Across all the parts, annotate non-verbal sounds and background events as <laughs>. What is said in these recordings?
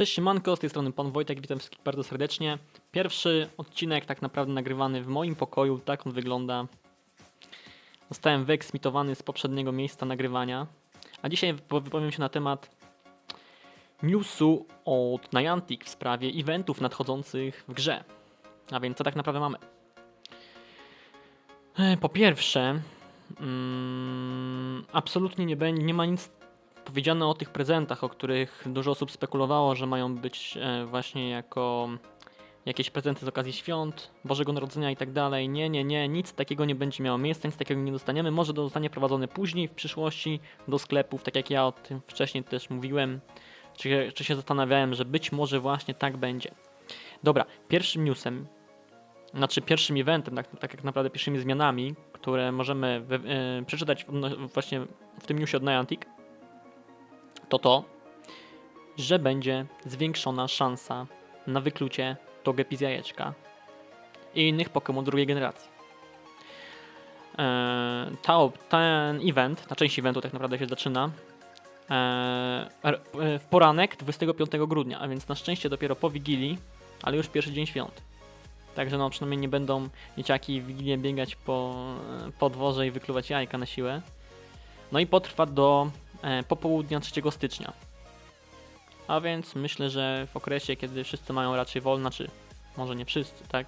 Cześć siemanko, z tej strony Pan Wojtek, witam wszystkich bardzo serdecznie. Pierwszy odcinek tak naprawdę nagrywany w moim pokoju, tak on wygląda. Zostałem wyeksmitowany z poprzedniego miejsca nagrywania. A dzisiaj wypo- wypowiem się na temat newsu od Niantic w sprawie eventów nadchodzących w grze. A więc co tak naprawdę mamy? E, Po pierwsze, mm, absolutnie nie, nie ma nic powiedziane o tych prezentach, o których dużo osób spekulowało, że mają być e, właśnie jako jakieś prezenty z okazji świąt, Bożego Narodzenia i tak dalej. Nie, nie, nie, nic takiego nie będzie miało miejsca, nic takiego nie dostaniemy. Może to zostanie prowadzone później, w przyszłości, do sklepów, tak jak ja o tym wcześniej też mówiłem, czy, czy się zastanawiałem, że być może właśnie tak będzie. Dobra, pierwszym newsem, znaczy pierwszym eventem, tak, tak jak naprawdę pierwszymi zmianami, które możemy we, e, przeczytać w, właśnie w tym newsie od Niantic, to to, że będzie zwiększona szansa na wyklucie Togepi z jajeczka i innych Pokémon drugiej generacji. Eee, ta, ten event, ta część eventu tak naprawdę się zaczyna eee, w poranek 25 grudnia, a więc na szczęście dopiero po Wigilii, ale już pierwszy dzień świąt. Także no przynajmniej nie będą dzieciaki w Wigilię biegać po, po dworze i wykluwać jajka na siłę. No i potrwa do popołudnia 3 stycznia. A więc myślę, że w okresie, kiedy wszyscy mają raczej wolne, czy może nie wszyscy, tak?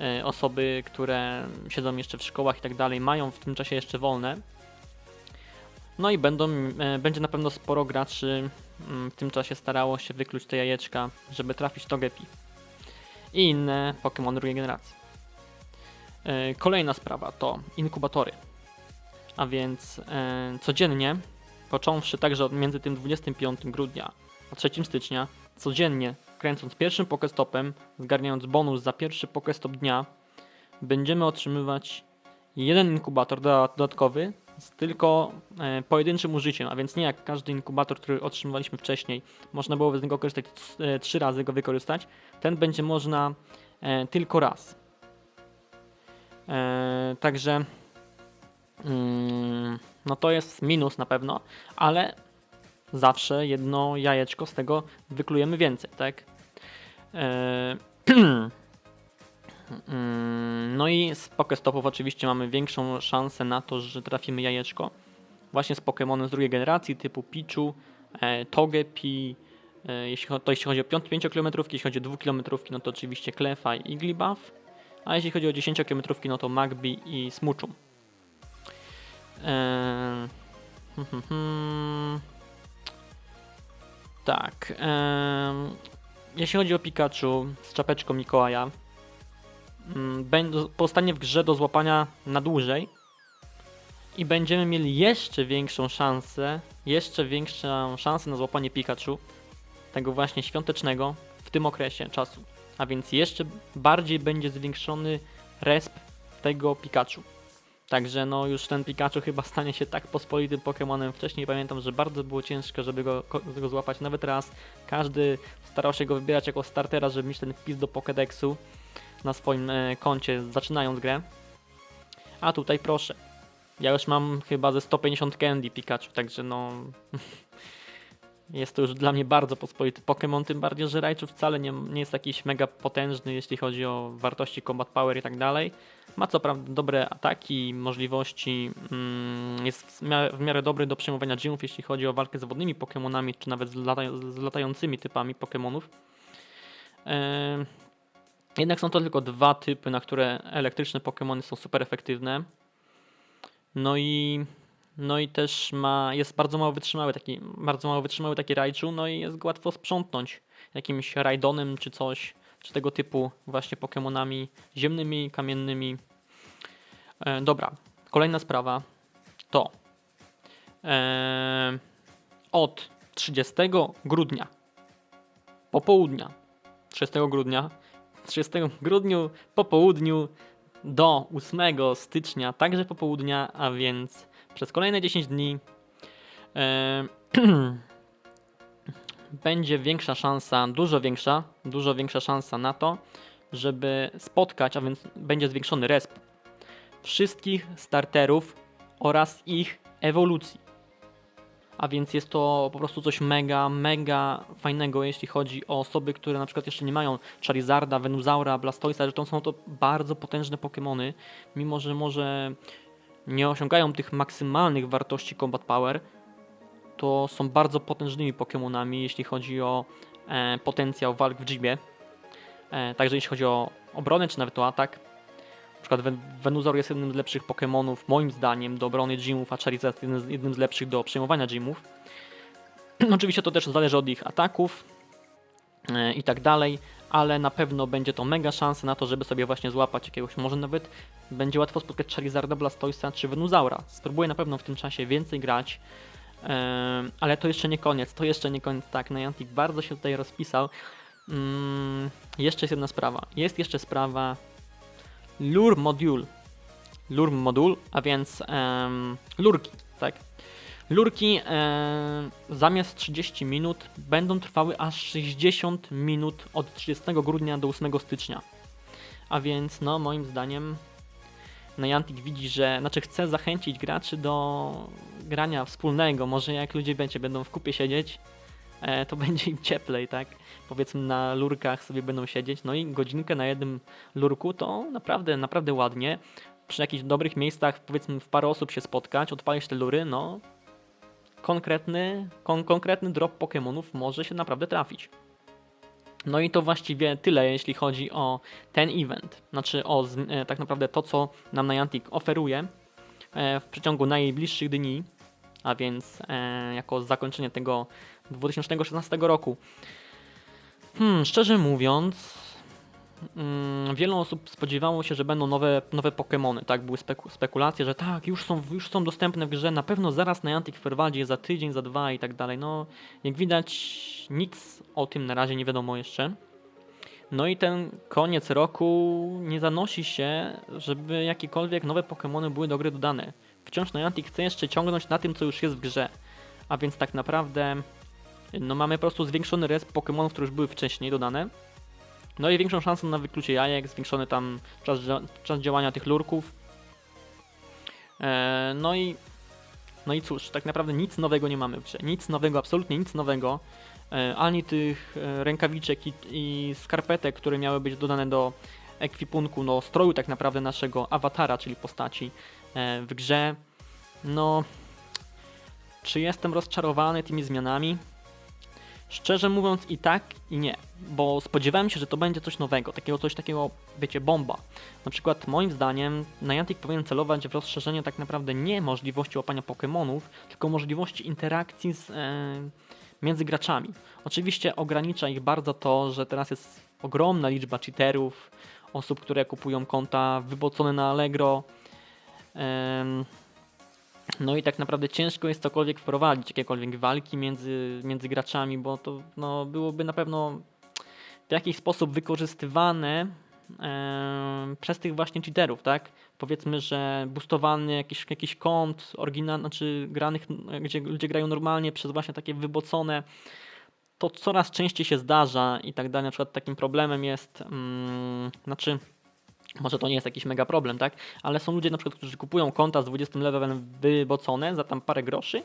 E, osoby, które siedzą jeszcze w szkołach i tak dalej, mają w tym czasie jeszcze wolne. No i będą, e, będzie na pewno sporo graczy mm, w tym czasie starało się wykluć te jajeczka, żeby trafić Togepi i inne Pokémon drugiej generacji. E, Kolejna sprawa to inkubatory. A więc e, codziennie, począwszy także od między tym 25 grudnia a 3 stycznia, codziennie kręcąc pierwszym pokestopem, zgarniając bonus za pierwszy pokestop dnia, będziemy otrzymywać jeden inkubator doda- dodatkowy z tylko e, pojedynczym użyciem, a więc nie jak każdy inkubator, który otrzymywaliśmy wcześniej, można było z niego korzystać e, trzy razy go wykorzystać. Ten będzie można e, tylko raz. Także Mm, no to jest minus na pewno, ale zawsze jedno jajeczko z tego wyklujemy więcej, tak? Eee, <clears throat> no i z Pokestopów oczywiście mamy większą szansę na to, że trafimy jajeczko właśnie z Pokémonem z drugiej generacji typu Pichu, e, Togepi, e, jeśli, to jeśli chodzi o 5 km, jeśli chodzi o 2 km, no to oczywiście Klefa i Igglybuff, a jeśli chodzi o 10 km, no to Magby i Smuchum. Hmm. Tak. jeśli chodzi o Pikachu z czapeczką Mikołaja, mm, powstanie w grze do złapania na dłużej i będziemy mieli jeszcze większą szansę, jeszcze większą szansę na złapanie Pikachu, tego właśnie świątecznego, w tym okresie czasu. A więc jeszcze bardziej będzie zwiększony resp tego Pikachu. Także no już ten Pikachu chyba stanie się tak pospolitym Pokémonem. Wcześniej pamiętam, że bardzo było ciężko, żeby go, go złapać nawet raz. Każdy starał się go wybierać jako startera, żeby mieć ten wpis do Pokédexu na swoim e, koncie, zaczynając grę. A tutaj proszę. Ja już mam chyba ze 150 candy Pikachu, także no... <laughs> Jest to już dla mnie bardzo pospolity Pokémon, tym bardziej, że Raichu wcale nie, nie jest jakiś mega potężny, jeśli chodzi o wartości Combat Power i tak dalej. Ma co prawda dobre ataki, możliwości, mm, jest w miarę, w miarę dobry do przejmowania gymów, jeśli chodzi o walkę z wodnymi Pokémonami, czy nawet z, lata, z latającymi typami Pokémonów. Em, jednak są to tylko dwa typy, na które elektryczne Pokémony są super efektywne. No i, no i też ma, jest bardzo mało wytrzymały taki, bardzo mało wytrzymały taki Raichu, no i jest łatwo sprzątnąć jakimś Raidonem czy coś, czy tego typu właśnie Pokémonami ziemnymi, kamiennymi. E, dobra, kolejna sprawa to e, od 30 grudnia popołudnia 30 grudnia 30 grudniu po południu do 8 stycznia także popołudnia, a więc przez kolejne 10 dni <clears throat> będzie większa szansa, dużo większa, dużo większa szansa na to, żeby spotkać, a więc będzie zwiększony resp wszystkich starterów oraz ich ewolucji. A więc jest to po prostu coś mega, mega fajnego, jeśli chodzi o osoby, które na przykład jeszcze nie mają Charizarda, Venusaura, Blastoisa, że to są to bardzo potężne Pokémony, mimo że może nie osiągają tych maksymalnych wartości Combat Power, to są bardzo potężnymi Pokémonami, jeśli chodzi o e, potencjał walk w gymie. E, także jeśli chodzi o obronę, czy nawet o atak. Na przykład Ven- Venusaur jest jednym z lepszych Pokémonów, moim zdaniem, do obrony gymów, a Charizard z, jednym z lepszych do przejmowania gymów. <clears throat> Oczywiście to też zależy od ich ataków e, i tak dalej, ale na pewno będzie to mega szansa na to, żeby sobie właśnie złapać jakiegoś, może nawet będzie łatwo spotkać Charizarda, Blastoisa czy Venusaura. Spróbuję na pewno w tym czasie więcej grać, e, ale to jeszcze nie koniec, to jeszcze nie koniec, tak, Niantic bardzo się tutaj rozpisał. Mm, jeszcze jest jedna sprawa, jest jeszcze sprawa Lure Module, Lure Modul, a więc em, lurki, tak. Lurki em, zamiast 30 minut będą trwały aż 60 minut od 30 grudnia do 8 stycznia. A więc, no, moim zdaniem, Niantic widzi, że, znaczy chce zachęcić graczy do grania wspólnego. Może jak ludzie będzie, będą w kupie siedzieć, e, to <laughs> będzie im cieplej, tak? Powiedzmy na lurkach sobie będą siedzieć, no i godzinkę na jednym lurku to naprawdę, naprawdę ładnie. Przy jakichś dobrych miejscach, powiedzmy w parę osób się spotkać, odpalić te lury, no konkretny, kon, konkretny drop Pokémonów może się naprawdę trafić. No i to właściwie tyle, jeśli chodzi o ten event. Znaczy o e, tak naprawdę to, co nam Niantic oferuje e, w przeciągu najbliższych dni, a więc e, jako zakończenie tego 2016 roku. Hmm, szczerze mówiąc, mm, wiele osób spodziewało się, że będą nowe, nowe Pokémony, tak? Były speku- spekulacje, że tak, już są, już są dostępne w grze, na pewno zaraz Niantic wprowadzi je za tydzień, za dwa i tak dalej. No, jak widać, nic o tym na razie nie wiadomo jeszcze. No i ten koniec roku nie zanosi się, żeby jakiekolwiek nowe Pokémony były do gry dodane. Wciąż Niantic chce jeszcze ciągnąć na tym, co już jest w grze. A więc tak naprawdę no mamy po prostu zwiększony resp Pokémonów, które już były wcześniej dodane. No i większą szansę na wyklucie jajek, zwiększony tam czas, czas działania tych lurków. E, no i no i cóż, tak naprawdę nic nowego nie mamy w grze. Nic nowego, absolutnie nic nowego. E, ani tych e, rękawiczek i, i skarpetek, które miały być dodane do ekwipunku, no stroju tak naprawdę naszego awatara, czyli postaci e, w grze. No, czy jestem rozczarowany tymi zmianami? Szczerze mówiąc i tak i nie, bo spodziewałem się, że to będzie coś nowego, takiego coś takiego, wiecie, bomba. Na przykład moim zdaniem Niantic powinien celować w rozszerzenie tak naprawdę nie możliwości łapania Pokémonów, tylko możliwości interakcji z, e, między graczami. Oczywiście ogranicza ich bardzo to, że teraz jest ogromna liczba cheaterów, osób, które kupują konta wybocone na Allegro. Em, no i tak naprawdę ciężko jest cokolwiek wprowadzić, jakiekolwiek walki między, między graczami, bo to no, byłoby na pewno w jakiś sposób wykorzystywane em, przez tych właśnie cheaterów, tak? Powiedzmy, że boostowany jakiś, jakiś kont oryginalny, znaczy granych, gdzie ludzie grają normalnie przez właśnie takie wybocone, to coraz częściej się zdarza i tak dalej. Na przykład takim problemem jest, mm, znaczy może to nie jest jakiś mega problem, tak? Ale są ludzie na przykład, którzy kupują konta z 20 levelem wybocone za tam parę groszy.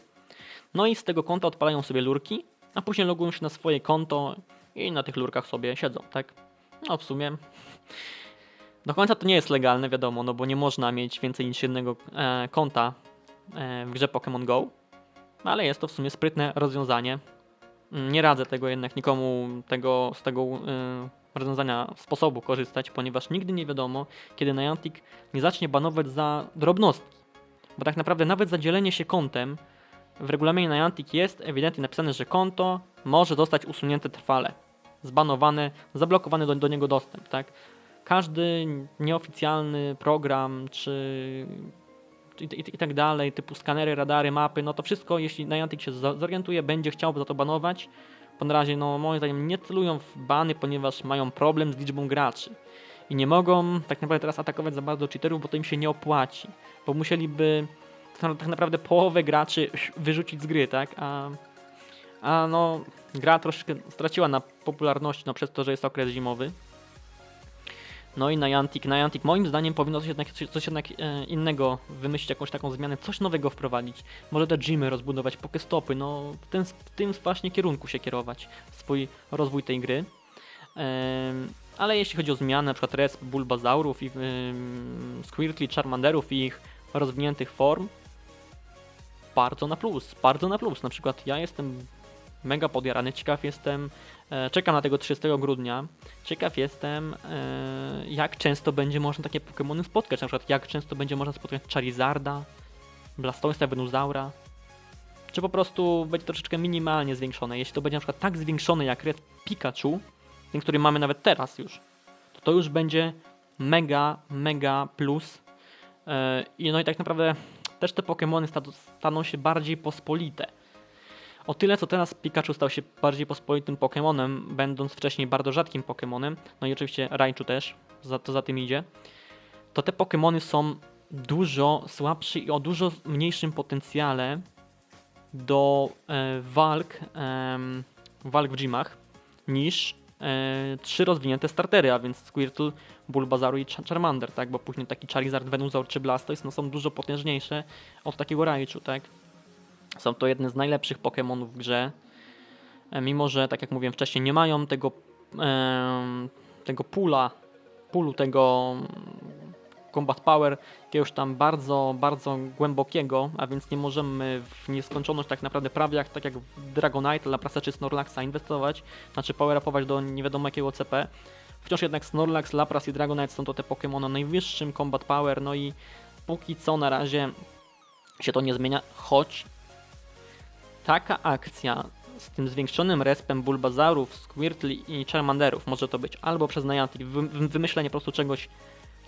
No i z tego konta odpalają sobie lurki, a później logują się na swoje konto i na tych lurkach sobie siedzą, tak? No w sumie do końca to nie jest legalne, wiadomo, no bo nie można mieć więcej niż jednego e, konta e, w grze Pokémon Go, ale jest to w sumie sprytne rozwiązanie. Nie radzę tego jednak nikomu tego, z tego e, rozwiązania sposobu korzystać, ponieważ nigdy nie wiadomo, kiedy Niantic nie zacznie banować za drobnostki. Bo tak naprawdę nawet za dzielenie się kontem w regulaminie Niantic jest ewidentnie napisane, że konto może zostać usunięte trwale, zbanowane, zablokowany do, do niego dostęp, tak? Każdy nieoficjalny program czy i, i, i tak dalej, typu skanery, radary, mapy, no to wszystko, jeśli Niantic się zorientuje, będzie chciał za to banować, na razie, no moim zdaniem, nie celują w bany, ponieważ mają problem z liczbą graczy. I nie mogą tak naprawdę teraz atakować za bardzo cheaterów, bo to im się nie opłaci. Bo musieliby tak tak naprawdę połowę graczy <sniffs> wyrzucić z gry, tak? A, a no, gra troszkę straciła na popularności, no przez to, że jest okres zimowy. No i Niantic, Niantic moim zdaniem powinno coś jednak, coś, jednak e, innego wymyślić, jakąś taką zmianę, coś nowego wprowadzić. Może te gymy rozbudować, pokestopy, no w, ten, w tym właśnie kierunku się kierować, swój rozwój tej gry. Ale jeśli chodzi o zmiany, na przykład resp Bulbazaurów i ym, Squirtle, Charmanderów i ich rozwiniętych form, bardzo na plus, bardzo na plus. Na przykład ja jestem mega podjarany, ciekaw jestem, e, czekam na tego 30 grudnia, ciekaw jestem e, jak często będzie można takie Pokémony spotkać, na przykład jak często będzie można spotkać Charizarda, Blastoisa, Venusaura, czy po prostu będzie troszeczkę minimalnie zwiększone. Jeśli to będzie na przykład tak zwiększone jak Red Pikachu, ten, który mamy nawet teraz już, to to już będzie mega, mega plus. I no i tak naprawdę też te Pokémony sta- staną się bardziej pospolite. O tyle, co teraz Pikachu stał się bardziej pospolitym Pokémonem, będąc wcześniej bardzo rzadkim Pokémonem, no i oczywiście Raichu też, za, to za tym idzie, to te Pokémony są dużo słabsze i o dużo mniejszym potencjale do e, walk, em, walk w gymach niż e, trzy rozwinięte startery, a więc Squirtle, Bulbasaur i Char- Charmander, tak? Bo później taki Charizard, Venusaur czy Blastoise no, są dużo potężniejsze od takiego Raichu, tak? Są to jedne z najlepszych Pokémonów w grze. E, Mimo, że tak jak mówiłem wcześniej, nie mają tego, tego pula, pulu tego mm, combat power jakiegoś tam bardzo, bardzo głębokiego, a więc nie możemy w nieskończoność tak naprawdę prawie jak, tak jak w Dragonite, Laprasa czy Snorlaxa inwestować, znaczy power upować do nie wiadomo jakiego CP. Wciąż jednak Snorlax, Lapras i Dragonite są to te Pokémony o najwyższym combat power, no i póki co na razie się to nie zmienia, choć taka akcja z tym zwiększonym respem Bulbazaurów, Squirtle i Charmanderów może to być albo przez Niantic wy- wy- wymyślenie po prostu czegoś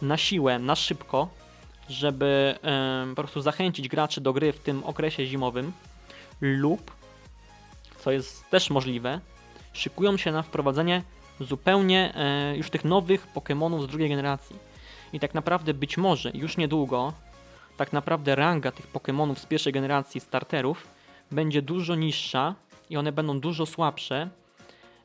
na siłę, na szybko, żeby po prostu zachęcić graczy do gry w tym okresie zimowym lub, co jest też możliwe, szykują się na wprowadzenie zupełnie e, już tych nowych Pokémonów z drugiej generacji. I tak naprawdę być może już niedługo tak naprawdę ranga tych Pokémonów z pierwszej generacji starterów będzie dużo niższa i one będą dużo słabsze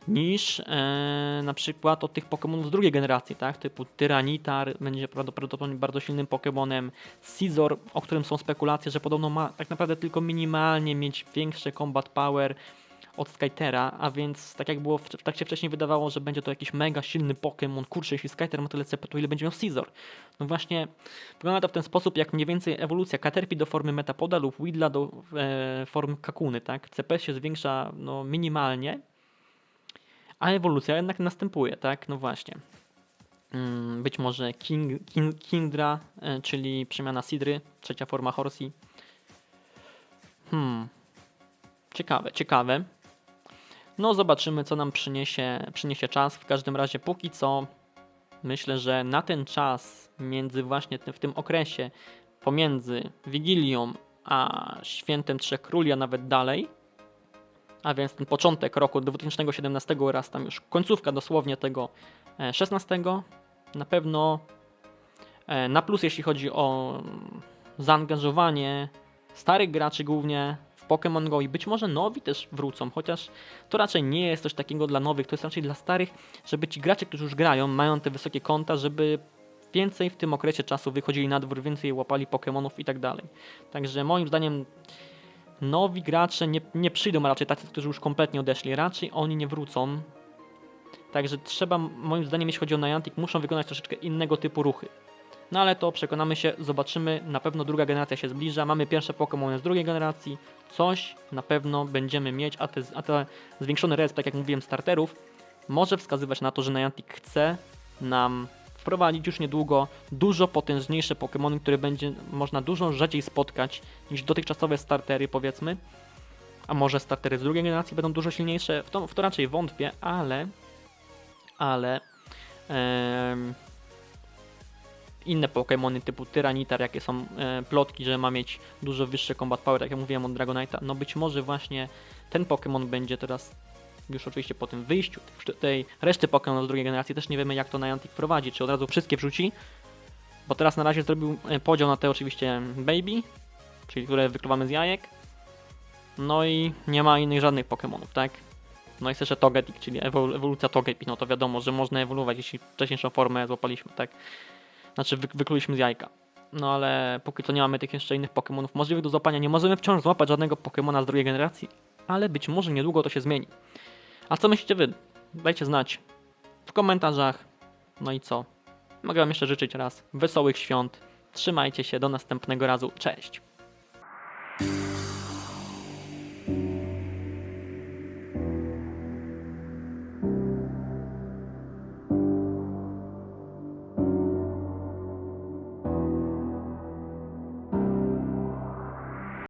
niż e, na przykład od tych Pokémonów z drugiej generacji, tak? Typu Tyranitar będzie prawdopodobnie bardzo silnym Pokémonem, Scizor, o którym są spekulacje, że podobno ma tak naprawdę tylko minimalnie mieć większe combat power od Skytera, a więc tak jak było w, tak się wcześniej wydawało, że będzie to jakiś mega silny Pokémon, kurczę, jeśli Skyter ma tyle CP, to ile będzie miał Scizor? No właśnie, wygląda to w ten sposób, jak mniej więcej ewolucja Caterpie do formy Metapoda lub Widla do e, Kakuny, tak? CP się zwiększa no, minimalnie, a ewolucja jednak następuje, tak? No właśnie. Mm, Być może King, King, Kindra, e, czyli przemiana Sidry, trzecia forma Horsey. Hmm. Ciekawe, ciekawe. No zobaczymy, co nam przyniesie, przyniesie czas. W każdym razie, póki co, myślę, że na ten czas, między właśnie w tym okresie, pomiędzy Wigilią a Świętem Trzech Króli, a nawet dalej, a więc ten początek roku 2017 oraz tam już końcówka dosłownie tego e, 16, na pewno e, na plus jeśli chodzi o mm, zaangażowanie starych graczy głównie Pokémon Go i być może nowi też wrócą, chociaż to raczej nie jest coś takiego dla nowych, to jest raczej dla starych, żeby ci gracze, którzy już grają, mają te wysokie konta, żeby więcej w tym okresie czasu wychodzili na dwór, więcej łapali Pokémonów i tak dalej. Także moim zdaniem nowi gracze nie, nie przyjdą, raczej tacy, którzy już kompletnie odeszli, raczej oni nie wrócą. Także trzeba, moim zdaniem, jeśli chodzi o Niantic, muszą wykonać troszeczkę innego typu ruchy. No ale to przekonamy się, zobaczymy, na pewno druga generacja się zbliża, mamy pierwsze Pokémony z drugiej generacji, coś na pewno będziemy mieć, a te, a te zwiększony resp, tak jak mówiłem, starterów, może wskazywać na to, że Niantic chce nam wprowadzić już niedługo dużo potężniejsze Pokémony, które będzie można dużo rzadziej spotkać niż dotychczasowe startery, powiedzmy. A może startery z drugiej generacji będą dużo silniejsze? W to, w to raczej wątpię, ale. Ale. em, inne Pokémony typu Tyranitar, jakie są e, plotki, że ma mieć dużo wyższe combat power, jak ja mówiłem od Dragonite'a, no być może właśnie ten Pokémon będzie teraz już oczywiście po tym wyjściu tej reszty Pokémon z drugiej generacji też nie wiemy jak to Niantic prowadzi, czy od razu wszystkie wrzuci, bo teraz na razie zrobił e, podział na te oczywiście Baby, czyli które wykluwamy z jajek, no i nie ma innych żadnych Pokémonów, tak? No jest jeszcze Togetic, czyli ewol- ewolucja Togepi. No to wiadomo, że można ewoluować, jeśli wcześniejszą formę złapaliśmy, tak? Znaczy wy- wykluliśmy z jajka. No ale póki co nie mamy tych jeszcze innych Pokémonów możliwych do złapania. Nie możemy wciąż złapać żadnego Pokémona z drugiej generacji, ale być może niedługo to się zmieni. A co myślicie wy? Dajcie znać w komentarzach. No i co? Mogę wam jeszcze życzyć raz wesołych świąt. Trzymajcie się, do następnego razu. Cześć!